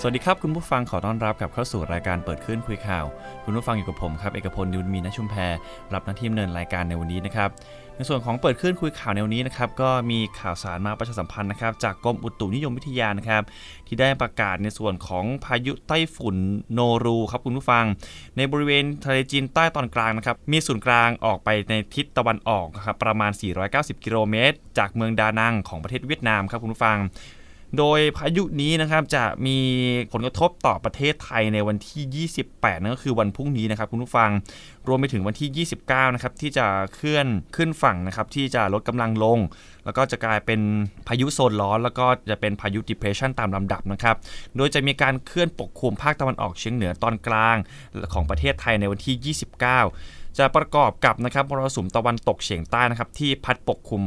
สวัสดีครับ คุณผู้ฟังขอต้อนรับกับเข้าสู่รายการเปิดขึ้นคุยข่าว คุณผู้ฟังอยู่กับผมครับ เอกพลนิวมีนชุมแพรรับหน้าที่ดำเนินรายการในวันนี้นะครับ ในส่วนของเปิดขึ้นคุยข่าวในวันนี้นะครับก็มีข่าวสารมาประชาสัมพันธ์นะครับจากกรมอุตุนิยมวิทยานะครับที่ได้ประกาศในส่วนของพายุไต้ฝุ่นโนรูครับคุณผู้ฟัง ในบริเวณทะเลจีนใต้ตอนกลางนะครับมีศูนย์กลางออกไปในทิศตะวันออกครับประมาณ 490 กิโลเมตร จากเมืองดานังของประเทศเวียดนามครับคุณผู้ฟัง โดยพายุนี้นะครับจะมีผลกระทบต่อประเทศไทยในวันที่ 28 นั่นก็คือวันพรุ่งนี้นะครับคุณผู้ฟัง รวมไปถึงวันที่ 29 นะครับที่จะเคลื่อนขึ้นฝั่งนะครับที่จะลดกำลังลง แล้วก็จะกลายเป็นพายุโซนร้อน แล้วก็จะเป็นพายุ depression ตามลำดับนะครับ โดยจะมีการเคลื่อนปกคลุมภาคตะวันออกเฉียงเหนือตอนกลางของประเทศไทยในวันที่ 29 จะประกอบกับนะครับมรสุมตะวันตกเฉียงใต้นะครับที่พัดปกคลุม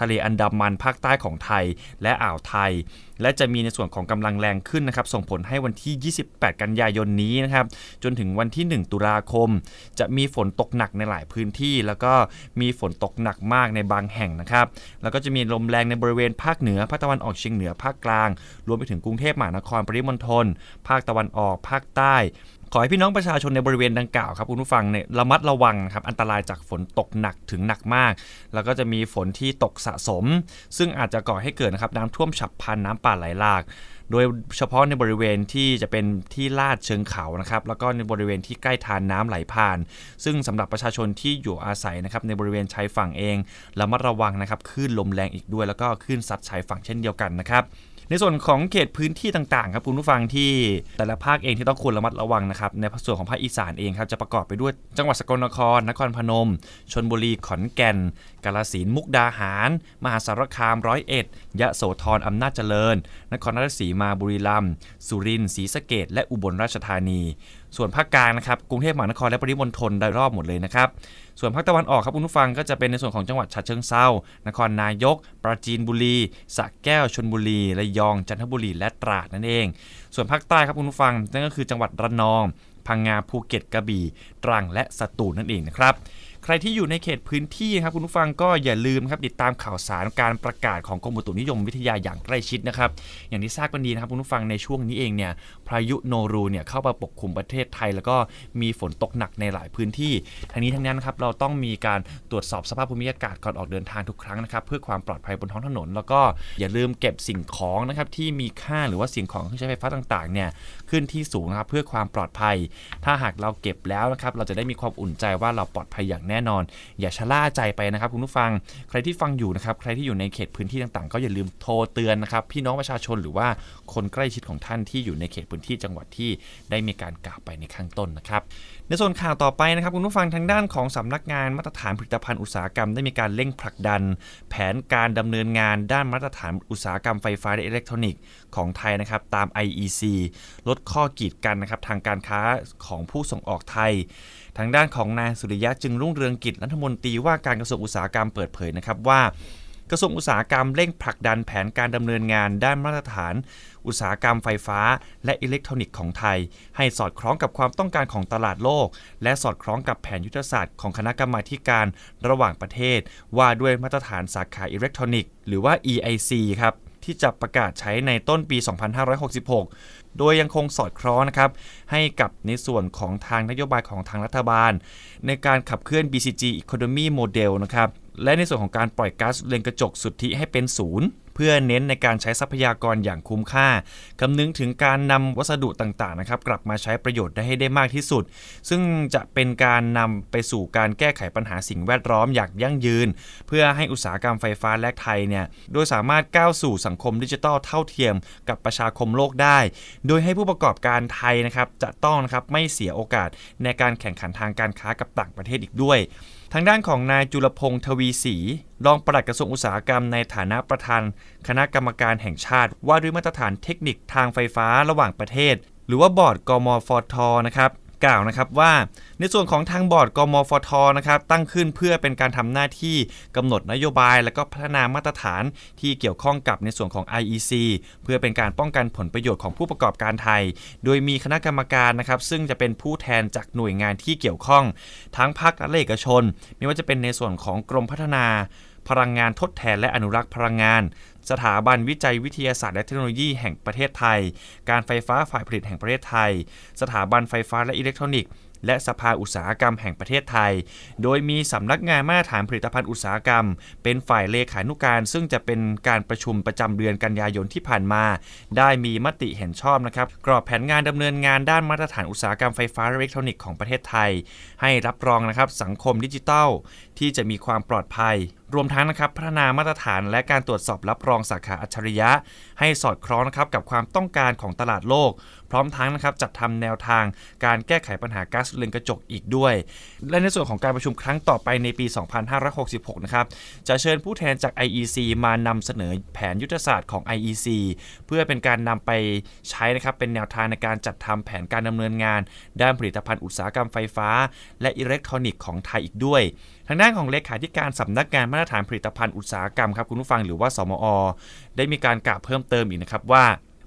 ทะเลอันดามันภาคใต้ของไทยและอ่าวไทย และจะมีในส่วนของกำลังแรงขึ้นนะครับส่งผลให้วันที่ 28 กันยายนนี้นะครับจนถึงวันที่ 1 ตุลาคม จะมีฝนตกหนักในหลายพื้นที่ แล้วก็มีฝนตกหนักมากในบางแห่งนะครับแล้วก็จะมีลมแรงในบริเวณภาคเหนือภาคตะวันออกเฉียงเหนือภาคกลาง รวมไปถึงกรุงเทพมหานครปริมณฑลภาคตะวันออกภาคใต้ ขอให้พี่น้องประชาชนในบริเวณดังกล่าวครับคุณผู้ฟังเนี่ยระมัดระวังครับอันตรายจากฝนตกหนักถึงหนักมาก แล้วก็จะมีฝนที่ตกสะสม ซึ่งอาจจะก่อให้เกิดนะครับน้ำท่วมฉับพลันน้ำป่าไหลหลากโดยเฉพาะในบริเวณที่จะเป็นที่ลาดเชิงเขานะครับ แล้วก็ในบริเวณที่ใกล้ทานน้ำไหลผ่าน ซึ่งสำหรับประชาชนที่อยู่อาศัยนะครับในบริเวณชายฝั่งเองระมัดระวังนะครับคลื่นลมแรงอีกด้วย แล้วก็คลื่นซัดชายฝั่งเช่นเดียวกันนะครับ ในส่วนของเขตพื้นที่ต่างๆครับคุณผู้ฟังที่แต่ละภาคเองที่ต้องควรระมัดระวังนะครับในส่วนของภาคอีสานเองครับจะประกอบไปด้วยจังหวัดสกลนคร นครพนม ชนบุรีขอนแก่น กาฬสินธุ์มุกดาหาร มหาสารคามร้อยเอ็ดยะโสธรอำนาจเจริญ นครราชสีมาบุรีรัมย์สุรินทร์ศรีสะเกดและอุบลราชธานี ส่วนภาคกลางนะครับกรุงเทพมหานครและปริมณฑลโดยรอบหมดเลยนะครับส่วนภาคตะวันออกครับคุณผู้ฟังก็จะเป็นในส่วนของจังหวัดฉะเชิงเซานครนายก ปราจีนบุรีสระแก้วชนบุรีระยองจันทบุรีและตราดนั่นเอง ส่วนภาคใต้ครับคุณผู้ฟังนั่นก็คือจังหวัดระนองพังงาภูเก็ตกระบี่ตรังและสตูลนั่นเองนะครับ ใครที่อยู่ในเขตพื้นที่ครับคุณผู้ฟังก็อย่าลืมครับติดตามข่าวสารการประกาศของกรมอุตุนิยมวิทยาอย่างใกล้ชิดนะครับอย่างที่ทราบกันดีนะครับคุณผู้ฟังในช่วงนี้เองเนี่ยพายุโนรูเนี่ยเข้ามาปกคลุมประเทศไทย แล้วก็มีฝนตกหนักในหลายพื้นที่ทั้งนี้ทั้งนั้นครับเราต้องมีการตรวจสอบสภาพภูมิอากาศก่อนออกเดินทางทุกครั้งนะครับเพื่อความปลอดภัยบนท้องถนน แล้วก็อย่าลืมเก็บสิ่งของนะครับที่มีค่าหรือว่าสิ่งของเครื่องใช้ไฟฟ้าต่างๆเนี่ยขึ้นที่สูงนะครับเพื่อความปลอดภัย ถ้าหากเราเก็บแล้วนะครับเราจะได้มีความอุ่นใจว่าเราปลอดภัยอย่างแน่นอน อย่าชะล่าใจไปนะครับคุณผู้ฟังใครที่ฟังอยู่นะครับใครที่อยู่ในเขตพื้นที่ต่างๆ ก็อย่าลืมโทรเตือนนะครับพี่น้องประชาชนหรือว่าคนใกล้ชิดของท่านที่อยู่ในเขตพื้นที่จังหวัดที่ได้มีการกล่าวไปในข้างต้นนะครับในส่วนข่าวต่อไปนะครับคุณผู้ฟังทางด้านของสำนักงานมาตรฐานผลิตภัณฑ์อุตสาหกรรมได้มีการเร่งผลักดัน แผนการดำเนินงานด้านมาตรฐานอุตสาหกรรมไฟฟ้าและอิเล็กทรอนิกส์ของไทยนะครับตาม IEC ลดข้อกีดกันนะครับทางการค้าของผู้ส่งออกไทย ทางด้านของนายสุริยะจึงรุ่งเรืองกิจรัฐมนตรีว่าการกระทรวงอุตสาหกรรมเปิดเผยนะครับว่ากระทรวงอุตสาหกรรมเร่งผลักดันแผนการดำเนินงานด้านมาตรฐาน อุตสาหกรรมไฟฟ้า และอิเล็กทรอนิกส์ของไทย ให้สอดคล้องกับความต้องการของตลาดโลก และสอดคล้องกับแผนยุทธศาสตร์ของคณะกรรมาการระหว่างประเทศ ว่าด้วยมาตรฐานสาขาอิเล็กทรอนิกส์หรือว่า EIC ครับที่จะประกาศใช้ในต้นปี 2566 โดยยังคงสอดคล้องนะครับให้กับในส่วนของทางนโยบายของทางรัฐบาล ในการขับเคลื่อน BCG Economy Model นะครับและในส่วนของการปล่อยก๊าซเรือนกระจกสุทธิให้เป็นศูนย์ เพื่อเน้นในการใช้ทรัพยากรอย่างคุ้มค่าคำนึงถึงการนำวัสดุต่างๆนะครับกลับมาใช้ประโยชน์ได้ให้ได้มากที่สุด ซึ่งจะเป็นการนำไปสู่การแก้ไขปัญหาสิ่งแวดล้อมอย่างยั่งยืน เพื่อให้อุตสาหกรรมไฟฟ้าและไทยเนี่ยโดยสามารถก้าวสู่สังคมดิจิทัลเท่าเทียมกับประชาคมโลกได้ โดยให้ผู้ประกอบการไทยนะครับจะต้องนะครับไม่เสียโอกาสในการแข่งขันทางการค้ากับต่างประเทศอีกด้วย ทางด้านของนายจุลพงศ์ทวีศรีรองปลัดกระทรวงอุตสาหกรรมในฐานะประธานคณะกรรมการแห่งชาติ ว่าด้วยมาตรฐานเทคนิคทางไฟฟ้าระหว่างประเทศ หรือว่าบอร์ดกมฟทนะครับ กล่าวนะครับว่า ในส่วนของทางบอร์ดกมฟทนะครับตั้งขึ้นเพื่อเป็นการทำหน้าที่กำหนดนโยบาย และก็พัฒนามาตรฐานที่เกี่ยวข้องกับในส่วนของ IEC เพื่อเป็นการป้องกันผลประโยชน์ของผู้ประกอบการไทย โดยมีคณะกรรมการนะครับซึ่งจะเป็นผู้แทนจากหน่วยงานที่เกี่ยวข้อง ทั้งภาครัฐและเอกชน ไม่ว่าจะเป็นในส่วนของกรมพัฒนาพลังงานทดแทนและอนุรักษ์พลังงาน สถาบันวิจัยวิทยาศาสตร์และเทคโนโลยีแห่งประเทศไทย การไฟฟ้าฝ่ายผลิตแห่งประเทศไทย สถาบันไฟฟ้าและอิเล็กทรอนิกส์ และสภาอุตสาหกรรมแห่งประเทศไทย โดยมีสำนักงานมาตรฐานผลิตภัณฑ์อุตสาหกรรม เป็นฝ่ายเลขานุการ ซึ่งจะเป็นการประชุมประจำเดือนกันยายนที่ผ่านมา ได้มีมติเห็นชอบนะครับกรอบแผนงานดำเนินงานด้านมาตรฐานอุตสาหกรรมไฟฟ้าอิเล็กทรอนิกส์ของประเทศไทย ให้รับรองนะครับสังคมดิจิทัล ที่จะมีความปลอดภัย รวมทั้งนะครับพัฒนามาตรฐานและการตรวจสอบรับรองสาขาอัจฉริยะ ให้สอดคล้องนะครับกับความต้องการของตลาดโลก ร้อมทั้งนะครับจัดทำแนวทางการแก้ไขปัญหาก๊าซเรือนกระจกอีกด้วย และในส่วนของการประชุมครั้งต่อไปในปี 2566 นะครับจะเชิญผู้แทนจาก IEC มานำเสนอแผนยุทธศาสตร์ของ IEC เพื่อเป็นการนำไปใช้นะครับเป็นแนวทางในการจัดทำแผนการดำเนินงาน ด้านผลิตภัณฑ์อุตสาหกรรมไฟฟ้า และอิเล็กทรอนิกส์ของไทยอีกด้วย ทางด้านของเลขาธิการสำนักงานมาตรฐานผลิตภัณฑ์อุตสาหกรรมครับคุณผู้ฟังหรือว่าสมอ ได้มีการกล่าวเพิ่มเติมอีกนะครับว่า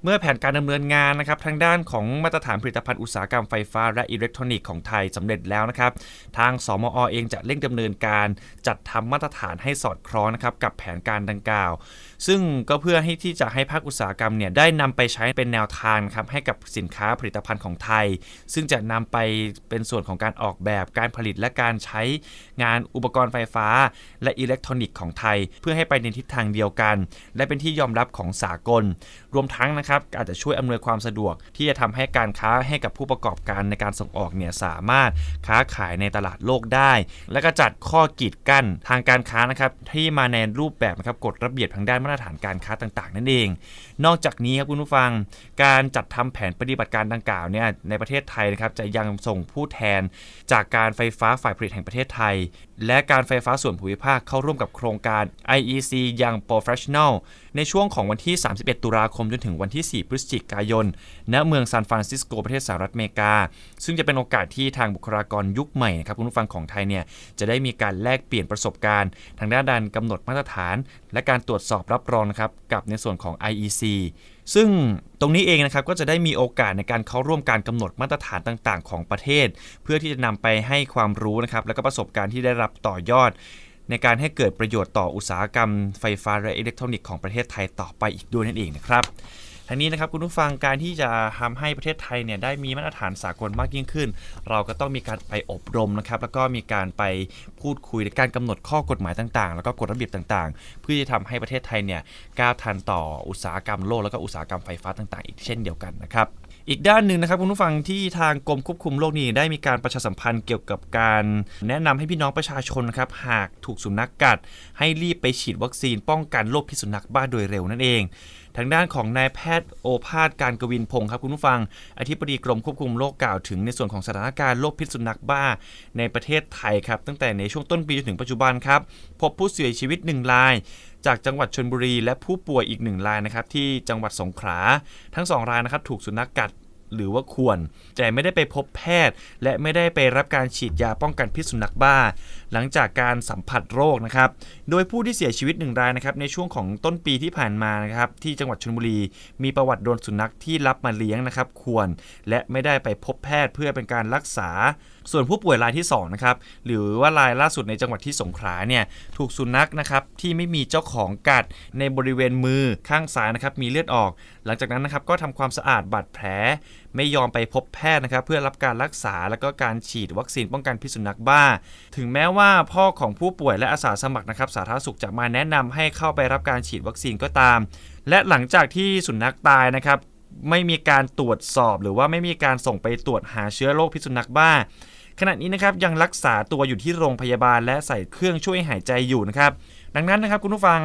เมื่อแผนการดำเนินงานนะครับทางด้านของมาตรฐานผลิตภัณฑ์อุตสาหกรรมไฟฟ้าและอิเล็กทรอนิกส์ของไทยสำเร็จแล้วนะครับ ทางสมอเองจะเร่งดำเนินการจัดทำมาตรฐานให้สอดคล้องนะครับกับแผนการดังกล่าว ซึ่งก็เพื่อให้ที่จะให้ภาคอุตสาหกรรมเนี่ยได้นำไปใช้เป็นแนวทางครับให้กับสินค้าผลิตภัณฑ์ของไทย ซึ่งจะนำไปเป็นส่วนของการออกแบบการผลิตและการใช้งานอุปกรณ์ไฟฟ้า และอิเล็กทรอนิกส์ของไทย เพื่อให้ไปในทิศทางเดียวกัน และเป็นที่ยอมรับของสากล รวมทั้งนะครับอาจจะช่วยอำนวยความสะดวก ที่จะทำให้การค้าให้กับผู้ประกอบการในการส่งออกเนี่ยสามารถค้าขายในตลาดโลกได้ และก็จัดข้อกีดกั้นทางการค้านะครับที่มาในรูปแบบนะครับกฎระเบียบทางด้านมาตรฐานการค้าต่างๆ นั่นเอง นอกจากนี้ครับคุณผู้ฟัง การจัดทำแผนปฏิบัติการดังกล่าวเนี่ยในประเทศไทยนะครับจะยังส่งผู้แทนจากการไฟฟ้าฝ่ายผลิตแห่งประเทศไทย และการไฟฟ้าส่วนภูมิภาคเข้าร่วมกับโครงการ IEC Young Professional ในช่วงของวันที่ 31 ตุลาคมจนถึงวันที่ 4 พฤศจิกายน ณ เมืองซานฟรานซิสโกประเทศสหรัฐอเมริกา ซึ่งจะเป็นโอกาสที่ทางบุคลากรยุคใหม่นะครับคุณผู้ฟังของไทยเนี่ยจะได้มีการแลกเปลี่ยนประสบการณ์ ทางด้านการกำหนดมาตรฐาน และการตรวจสอบรับรองนะครับกับในส่วนของ IEC ซึ่งตรงนี้เองนะครับก็จะได้มีโอกาสในการเข้าร่วมการกำหนดมาตรฐานต่างๆ ของประเทศ เพื่อที่จะนำไปให้ความรู้นะครับแล้วก็ประสบการณ์ที่ได้รับต่อยอด ในการให้เกิดประโยชน์ต่ออุตสาหกรรมไฟฟ้าและอิเล็กทรอนิกส์ของประเทศไทยต่อไปอีกด้วยนั่นเองนะครับ ทั้งนี้นะครับคุณผู้ฟังการที่จะทำให้ประเทศไทยเนี่ยได้มีมาตรฐานสากลมากยิ่งขึ้น เราก็ต้องมีการไปอบรมนะครับแล้วก็มีการไปพูดคุยในการกำหนดข้อกฎหมายต่างๆ แล้วก็กฎระเบียบต่างๆ เพื่อจะทำให้ประเทศไทยเนี่ยก้าวทันต่ออุตสาหกรรมโลกแล้วก็อุตสาหกรรมไฟฟ้าต่างๆ อีกเช่นเดียวกันนะครับอีกด้านหนึ่งนะครับคุณผู้ฟังที่ทางกรมควบคุมโรคนี้ได้มีการประชาสัมพันธ์เกี่ยวกับการแนะนำให้พี่น้องประชาชนนะครับหากถูกสุนัขกกัด ให้รีบไปฉีดวัคซีนป้องกันโรคพิษสุนัขบ้าโดยเร็วนั่นเอง ทางด้านของนายแพทย์โอภาสการกวินพงศ์ครับคุณผู้ฟัง อธิบดีกรมควบคุมโรคกล่าวถึงในส่วนของสถานการณ์โรคพิษสุนัขบ้า ในประเทศไทยครับ ตั้งแต่ในช่วงต้นปีจนถึงปัจจุบันครับ พบผู้เสียชีวิต 1 ราย จากจังหวัดชนบุรีและผู้ป่วยอีกหนึ่งรายนะครับที่จังหวัดสงขลาทั้งสองรายนะครับถูกสุนัขกัดหรือว่าควร แต่ไม่ได้ไปพบแพทย์ และไม่ได้ไปรับการฉีดยาป้องกันพิษสุนัขบ้าหลังจากการสัมผัสโรคนะครับ โดยผู้ที่เสียชีวิตหนึ่งรายนะครับในช่วงของต้นปีที่ผ่านมานะครับที่จังหวัดชลบุรี มีประวัติโดนสุนัขที่รับมาเลี้ยงนะครับควรและไม่ได้ไปพบแพทย์เพื่อเป็นการรักษา ส่วนผู้ป่วยรายที่2นะครับหรือว่ารายล่าสุดในจังหวัดที่สงขลาเนี่ยถูกสุนัขนะครับที่ไม่มีเจ้าของกัดในบริเวณมือข้างซ้ายนะครับมีเลือดออก หลังจากนั้นนะครับก็ทำความสะอาดบาดแผลไม่ยอมไปพบแพทย์นะครับเพื่อรับการรักษาแล้วก็การฉีดวัคซีนป้องกันพิษสุนัขบ้า ถึงแม้ว่าพ่อของผู้ป่วยและอาสาสมัครนะครับสาธารณสุขจะมาแนะนำให้เข้าไปรับการฉีดวัคซีนก็ตาม และหลังจากที่สุนัขตายนะครับไม่มีการตรวจสอบ หรือว่าไม่มีการส่งไปตรวจหาเชื้อโรคพิษสุนัขบ้า ขณะนี้นะครับยังรักษาตัวอยู่ที่โรงพยาบาล และใส่เครื่องช่วยหายใจอยู่นะครับ ดังนั้นนะครับคุณผู้ฟัง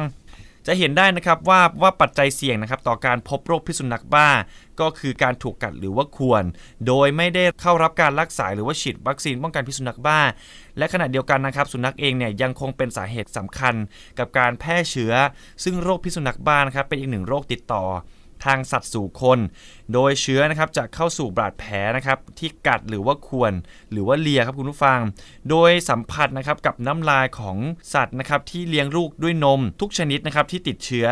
จะเห็นได้นะครับว่าว่าปัจจัยเสี่ยงนะครับต่อการพบโรคพิษสุนัขบ้า ก็คือการถูกกัดหรือว่าควร โดยไม่ได้เข้ารับการรักษาหรือว่าฉีดวัคซีนป้องกันพิษสุนัขบ้า และขณะเดียวกันนะครับ สุนัขเองเนี่ยยังคงเป็นสาเหตุสำคัญกับการแพร่เชื้อ ซึ่งโรคพิษสุนัขบ้านะครับเป็นอีกหนึ่งโรคติดต่อทางสัตว์สู่คนโดยเชื้อนะครับจะเข้าสู่บาดแผลนะครับที่กัดหรือว่าข่วนหรือว่าเลียครับคุณผู้ฟัง โดยสัมผัสนะครับกับน้ำลายของสัตว์นะครับที่เลี้ยงลูกด้วยนมทุกชนิดนะครับที่ติดเชื้อ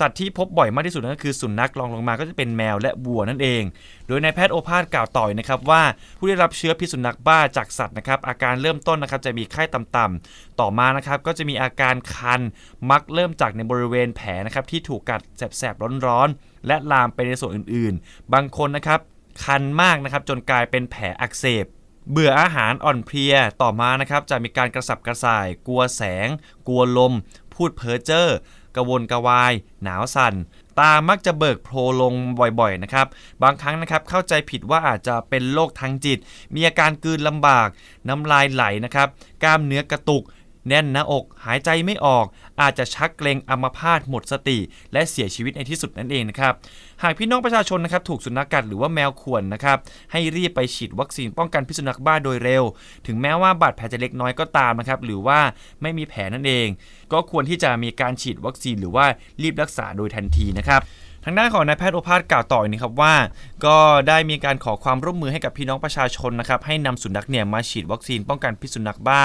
สัตว์ที่พบบ่อยมากที่สุดนั่นก็คือสุนัขรองลงมาก็จะเป็นแมวและวัวนั่นเอง โดยนายแพทย์โอภาสกล่าวต่อยนะครับว่าผู้ได้รับเชื้อพิษสุนัขบ้าจากสัตว์นะครับอาการเริ่มต้นนะครับจะมีไข้ต่ำๆต่อมานะครับก็จะมีอาการคันมักเริ่มจากในบริเวณแผลนะครับที่ถูกกัดแสบๆร้อนๆและลามไปในส่วนอื่นๆบางคนนะครับคันมากนะครับจนกลายเป็นแผลอักเสบ เบื่ออาหารอ่อนเพลียต่อมานะครับจะมีการกระสับกระส่าย กลัวแสง กลัวลม พูดเพ้อเจ้อกระวนกระวาย หนาวสั่น ตามักจะเบิกโพลงบ่อยๆนะครับ บางครั้งนะครับเข้าใจผิดว่าอาจจะเป็นโรคทางจิต มีอาการกืนลำบาก น้ำลายไหลนะครับ กล้ามเนื้อกระตุก แน่นหน้าอกหายใจไม่ออก อาจจะชักเกรงอัมพาตหมดสติ และเสียชีวิตในที่สุดนั่นเองนะครับหากพี่น้องประชาชนนะครับถูกสุนัขกัดหรือว่าแมวข่วนนะครับให้รีบไปฉีดวัคซีนป้องกันพิษสุนัขบ้าโดยเร็ว ถึงแม้ว่าบาดแผลจะเล็กน้อยก็ตามนะครับหรือว่าไม่มีแผลนั่นเอง ก็ควรที่จะมีการฉีดวัคซีนหรือว่ารีบรักษาโดยทันทีนะครับทางด้านของนายแพทย์โอภาสกล่าวต่ออีกนะครับว่า ก็ได้มีการขอความร่วมมือให้กับพี่น้องประชาชนนะครับให้นำสุนัขเนี่ยมาฉีดวัคซีนป้องกันพิษสุนัขบ้า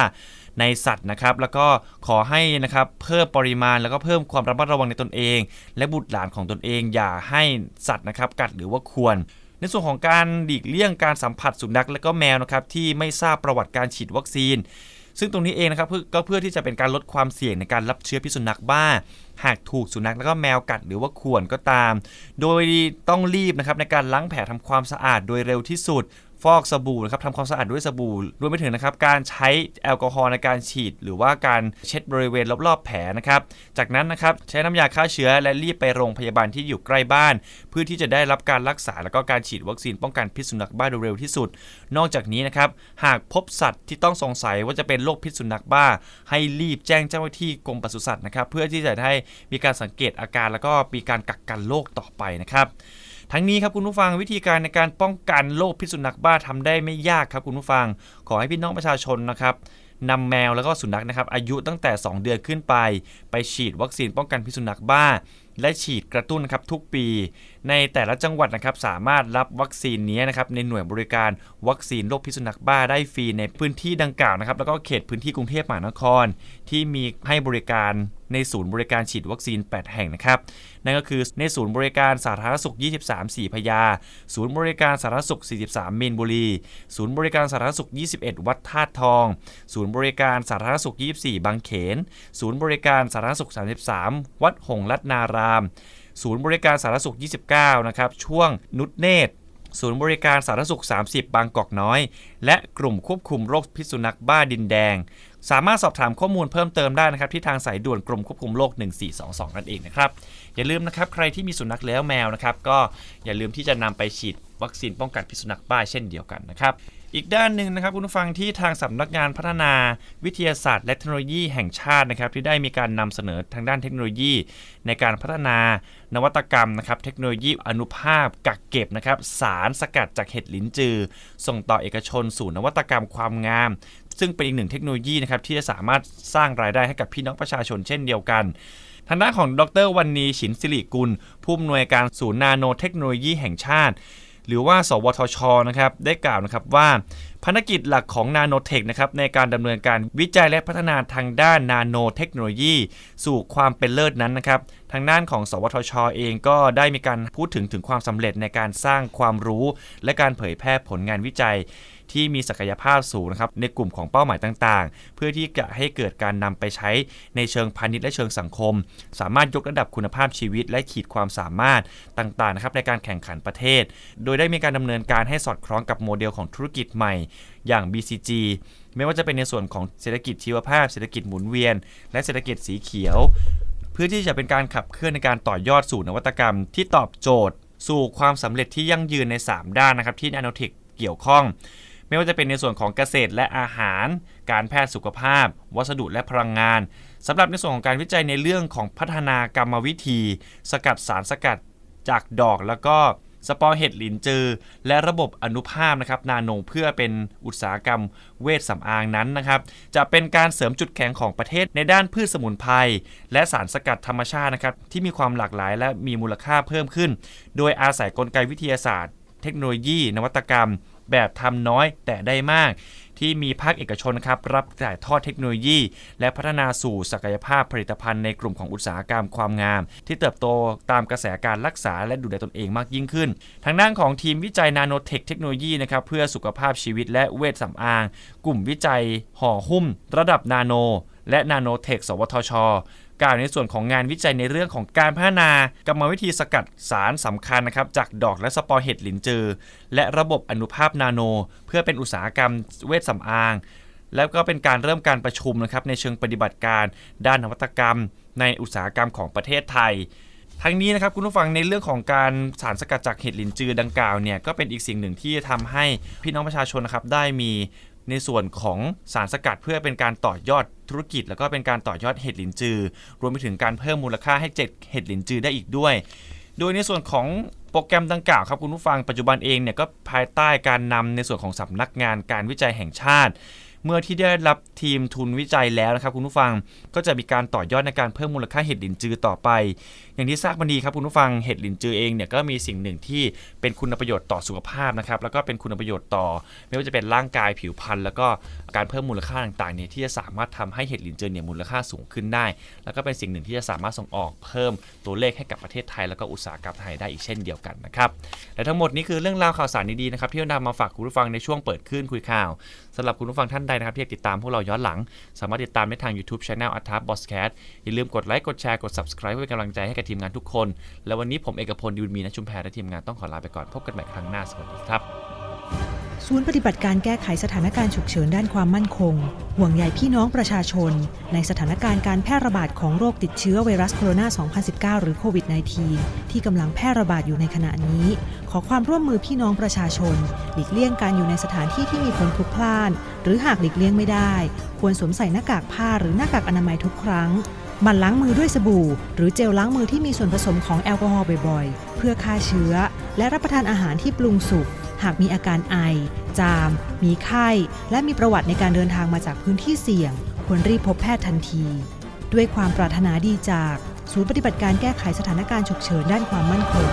ในสัตว์นะครับ แล้วก็ขอให้นะครับเพิ่มปริมาณแล้วก็เพิ่มความระมัดระวังในตนเอง และบุตรหลานของตนเอง อย่าให้สัตว์นะครับกัดหรือว่าควรในส่วนของการหลีกเลี่ยงการสัมผัสสุนัขและก็แมวนะครับที่ไม่ทราบประวัติการฉีดวัคซีน ซึ่งตรงนี้เองนะครับเพื่อก็เพื่อที่จะเป็นการลดความเสี่ยงในการรับเชื้อพิษสุนัขบ้า หากถูกสุนัขแล้วก็แมวกัดหรือว่าข่วนก็ตาม โดยต้องรีบนะครับในการล้างแผลทำความสะอาดโดยเร็วที่สุด ฟอกสบู่นะครับทำความสะอาดด้วยสบู่รวมไปถึงนะครับการใช้แอลกอฮอล์ในการฉีด หรือว่าการเช็ดบริเวณรอบๆแผลนะครับ จากนั้นนะครับใช้น้ำยาฆ่าเชื้อและรีบไปโรงพยาบาลที่อยู่ใกล้บ้าน เพื่อที่จะได้รับการรักษาแล้วก็การฉีดวัคซีนป้องกันพิษสุนัขบ้าโดยเร็วที่สุด นอกจากนี้นะครับหากพบสัตว์ที่ต้องสงสัยว่าจะเป็นโรคพิษสุนัขบ้า ให้รีบแจ้งเจ้าหน้าที่กรมปศุสัตว์นะครับเพื่อที่จะได้มีการสังเกตอาการแล้วก็มีการกักกันโรคต่อไปนะครับ ทั้งนี้ครับคุณผู้ฟังวิธีการในการป้องกันโรคพิษสุนัขบ้าทำได้ไม่ยากครับคุณผู้ฟัง ขอให้พี่น้องประชาชนนะครับนำแมวแล้วก็สุนัขนะครับอายุตั้งแต่ 2 เดือนขึ้นไป ไปฉีดวัคซีนป้องกันพิษสุนัขบ้า และฉีดกระตุ้นนะครับทุกปี ในแต่ละจังหวัดนะครับสามารถรับวัคซีนนี้นะครับในหน่วยบริการวัคซีนโรคพิษสุนัขบ้าได้ฟรีในพื้นที่ดังกล่าวนะครับแล้วก็เขตพื้นที่กรุงเทพมหานคร ที่มีให้บริการในศูนย์บริการฉีดวัคซีน 8 แห่งนะครับนั่นก็คือในศูนย์บริการสาธารณสุข 23 4พยา ศูนย์บริการสาธารณสุข 43 เมนบุรี ศูนย์บริการสาธารณสุข21 วัดธาตุทอง ศูนย์บริการสาธารณสุข 24 บางเขน ศูนย์บริการสาธารณสุข 33 วัดหงรัตนาราม ศูนย์บริการสาธารณสุข 29 นะครับ ช่วงนุชเนตรศูนย์บริการสาธารณสุข 30 บางกอกน้อย และกลุ่มควบคุมโรคพิษสุนัขบ้าดินแดง สามารถสอบถามข้อมูลเพิ่มเติมได้นะครับ ที่ทางสายด่วนกรมควบคุมโรค 1422นั่นเองนะครับ อย่าลืมนะครับใครที่มีสุนัขแล้วแมวนะครับ ก็อย่าลืมที่จะนำไปฉีดวัคซีนป้องกันพิษสุนัขบ้าเช่นเดียวกันนะครับ อีกด้านหนึ่งนะครับคุณผู้ฟังที่ทางสำนักงานพัฒนาวิทยาศาสตร์ และเทคโนโลยีแห่งชาตินะครับที่ได้มีการนำเสนอทางด้านเทคโนโลยี ในการพัฒนานวัตกรรมนะครับเทคโนโลยีอนุภาพกักเก็บนะครับสารสกัดจากเห็ดลิ้นจือ ส่งต่อเอกชนสู่นวัตกรรมความงาม ซึ่งเป็นอีกหนึ่งเทคโนโลยีนะครับที่จะสามารถสร้างรายได้ให้กับพี่น้องประชาชนเช่นเดียวกันทางด้านของดรวันนีฉินสิริกุล ผู้อำนวยการศูนย์นาโนเทคโนโลยีแห่งชาติ หรือว่า สวทชนะครับได้กล่าวนะครับว่าภารกิจหลักของนาโนเทคนะครับในการดำเนินการวิจัยและพัฒนาทางด้านนาโนเทคโนโลยี สู่ความเป็นเลิศนั้นนะครับทางด้านของ สวทช เองก็ได้มีการพูดถึงถึงความสำเร็จในการสร้างความรู้ และการเผยแพร่ผลงานวิจัย ที่มีศักยภาพสูงนะครับในกลุ่มของเป้าหมายต่างๆ เพื่อที่จะให้เกิดการนำไปใช้ในเชิงพาณิชย์และเชิงสังคม สามารถยกระดับคุณภาพชีวิต และขีดความสามารถต่างๆนะครับในการแข่งขันประเทศ โดยได้มีการดำเนินการให้สอดคล้องกับโมเดลของธุรกิจใหม่ อย่าง BCG ไม่ว่าจะเป็นในส่วนของเศรษฐกิจชีวภาพ เศรษฐกิจหมุนเวียน และเศรษฐกิจสีเขียว เพื่อที่จะเป็นการขับเคลื่อนในการต่อยอดสู่นวัตกรรม ที่ตอบโจทย์ สู่ความสำเร็จที่ยั่งยืนใน 3 ด้านนะครับที่นาโนเทคเกี่ยวข้อง ไม่ว่าจะเป็นในส่วนของเกษตรและอาหาร การแพทย์สุขภาพ วัสดุและพลังงานสำหรับในส่วนของการวิจัยในเรื่องของพัฒนากรรมวิธี สกัดสารสกัดจากดอกแล้วก็สปอร์เห็ดหลินจือ และระบบอนุภาพนะครับนาโนเพื่อเป็นอุตสาหกรรมเวชสำอางนั้นนะครับ จะเป็นการเสริมจุดแข็งของประเทศในด้านพืชสมุนไพรและสารสกัดธรรมชาตินะครับ ที่มีความหลากหลายและมีมูลค่าเพิ่มขึ้น โดยอาศัยกลไกวิทยาศาสตร์ เทคโนโลยี นวัตกรรม แบบทำน้อยแต่ได้มาก ที่มีภาคเอกชนครับรับถ่ายทอดเทคโนโลยี และพัฒนาสู่ศักยภาพผลิตภัณฑ์ในกลุ่มของอุตสาหกรรมความงาม ที่เติบโตตามกระแสการรักษาและดูแลตนเองมากยิ่งขึ้น ทางด้านของทีมวิจัยนาโนเทคเทคโนโลยีนะครับเพื่อสุขภาพชีวิตและเวชสำอาง กลุ่มวิจัยห่อหุ้ม ระดับนาโนและนาโนเทค สวทช กล่าวในส่วนของงานวิจัยในเรื่องของการพัฒนากรรมวิธีสกัดสารสำคัญนะครับจากดอกและสปอร์เห็ดหลินจือ และระบบอนุภาพนาโน เพื่อเป็นอุตสาหกรรมเวชสำอาง แล้วก็เป็นการเริ่มการประชุมนะครับในเชิงปฏิบัติการ ด้านนวัตกรรม ในอุตสาหกรรมของประเทศไทยทั้งนี้นะครับคุณผู้ฟังในเรื่องของการสารสกัดจากเห็ดหลินจือดังกล่าวเนี่ยก็เป็นอีกสิ่งหนึ่งที่ทำให้พี่น้องประชาชนนะครับได้มี ในส่วนของสารสกัดเพื่อเป็นการต่อยอดธุรกิจ แล้วก็เป็นการต่อยอดเห็ดหลินจือ รวมไปถึงการเพิ่มมูลค่าให้เจ็ดเห็ดหลินจือได้อีกด้วย โดยในส่วนของโปรแกรมดังกล่าวครับคุณผู้ฟังปัจจุบันเองเนี่ยก็ภายใต้การนำในส่วนของสำนักงานการวิจัยแห่งชาติ เมื่อที่ได้รับทีมทุนวิจัยแล้วนะครับคุณผู้ฟังก็จะมีการต่อยอดในการเพิ่มมูลค่าเห็ดหลินจือต่อไป อย่างที่ทราบกันดีครับคุณผู้ฟังเห็ดหลินจือเองเนี่ยก็มีสิ่งหนึ่งที่เป็นคุณประโยชน์ต่อสุขภาพนะครับแล้วก็เป็นคุณประโยชน์ต่อ ไม่ว่าจะเป็นร่างกายผิวพรรณแล้วก็การเพิ่มมูลค่าต่างๆเนี่ยที่จะสามารถทำให้เห็ดหลินจือเนี่ยมูลค่าสูงขึ้นได้ แล้วก็เป็นสิ่งหนึ่งที่จะสามารถส่งออกเพิ่มตัวเลขให้กับประเทศไทย แล้วก็อุตสาหกรรมไทยได้อีกเช่นเดียวกันนะครับและทั้งหมดนี้คือเรื่องราวข่าวสารดีๆนะครับที่นำมาฝากคุณผู้ฟังในช่วงเปิดขึ้นคุยข่าวสำหรับคุณผู้ฟังท่านใดนะครับที่ติดตามพวกเราย้อนหลัง สามารถติดตามได้ทาง YouTube Channel a t a p b o s c a t อย่าลืมกดไลค์กดแชร์กด Subscribe เพื่อเป็นกำลังใจให้กับทีมงานทุกคน และวันนี้ผมเอกพลดิวมีนะชุมแพรและทีมงานต้องขอลาไปก่อนพบกันใหม่ครั้งหน้าสวัสดีครับศูนย์ปฏิบัติการแก้ไขสถานการณ์ฉุกเฉินด้านความมั่นคง ห่วงใยพี่น้องประชาชน ในสถานการณ์การแพร่ระบาดของโรคติดเชื้อไวรัสโคโรนา 2019 หรือโควิด -19 ที่กำลังแพร่ระบาดอยู่ในขณะนี้ ขอความร่วมมือพี่น้องประชาชน หลีกเลี่ยงการอยู่ในสถานที่ที่มีคนพลุกพล่าน หรือหากหลีกเลี่ยงไม่ได้ ควรสวมใส่หน้ากากผ้าหรือหน้ากากอนามัยทุกครั้ง มันล้างมือด้วยสบู่ หรือเจลล้างมือที่มีส่วนผสมของแอลกอฮอล์บ่อยๆ เพื่อฆ่าเชื้อ และรับประทานอาหารที่ปรุงสุก หากมีอาการไอ จาม มีไข้ และมีประวัติในการเดินทางมาจากพื้นที่เสี่ยง ควรรีบพบแพทย์ทันที ด้วยความปรารถนาดีจาก ศูนย์ปฏิบัติการแก้ไขสถานการณ์ฉุกเฉินด้านความมั่นคง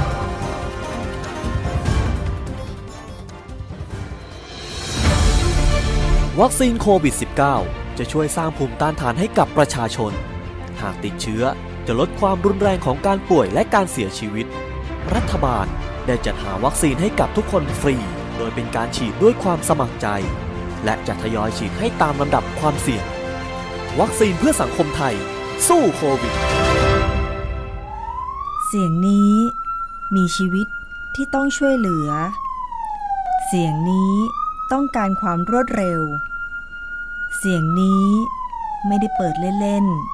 วัคซีนโควิด -19 จะช่วยสร้างภูมิต้านทานให้กับประชาชน หากติดเชื้อจะลดความรุนแรงของการป่วยและการเสียชีวิต รัฐบาลได้จัดหาวัคซีนให้กับทุกคนฟรี โดยเป็นการฉีดด้วยความสมัครใจ และจะทยอยฉีดให้ตามลำดับความเสี่ยง วัคซีนเพื่อสังคมไทย สู้โควิด เสียงนี้มีชีวิตที่ต้องช่วยเหลือ เสียงนี้ต้องการความรวดเร็ว เสียงนี้ไม่ได้เปิดเล่นๆ